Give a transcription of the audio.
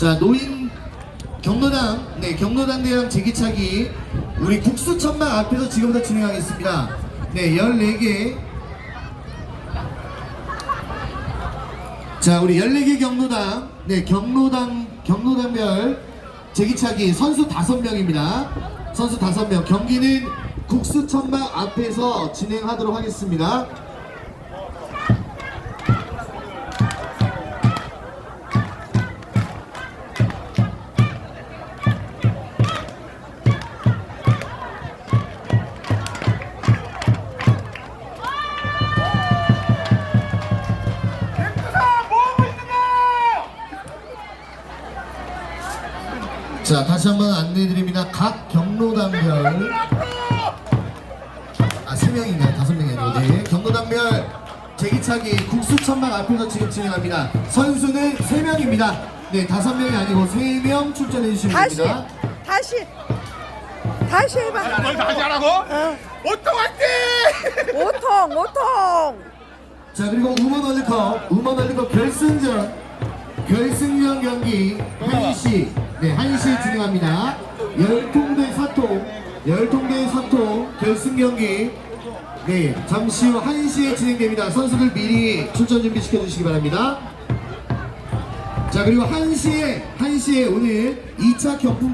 자, 노인 경로당, 네, 경로당 대랑 제기차기 우리 국수 천막 앞에서 지금부터 진행하겠습니다. 네, 14개. 자, 우리 14개 경로당, 네, 경로당, 경로당별 제기차기 선수 5명입니다. 선수 5명. 경기는 국수 천막 앞에서 진행하도록 하겠습니다. 자, 다시 한번 안내드립니다. 각 경로당별 아, 세 명인가요? 다섯 명이에요. 네. 경로당별 제기차기 국수천막 앞에서 지금 진행합니다. 선수는 세 명입니다. 네, 다섯 명이 아니고 세 명 출전해 주시면 다시 됩니다. 다시 다시 해봐 뭘 다시 하라고? 오통 화이팅! 오통 오통 자, 그리고 우먼 월드컵, 우먼 월드컵 결승전, 결승전 경기 1시, 네, 1시에 진행합니다. 열통대 사통, 열통대 사통 결승 경기, 네, 잠시 후 1시에 진행됩니다. 선수들 미리 출전 준비 시켜주시기 바랍니다. 자, 그리고 1시에, 1시에 오늘 2차 경품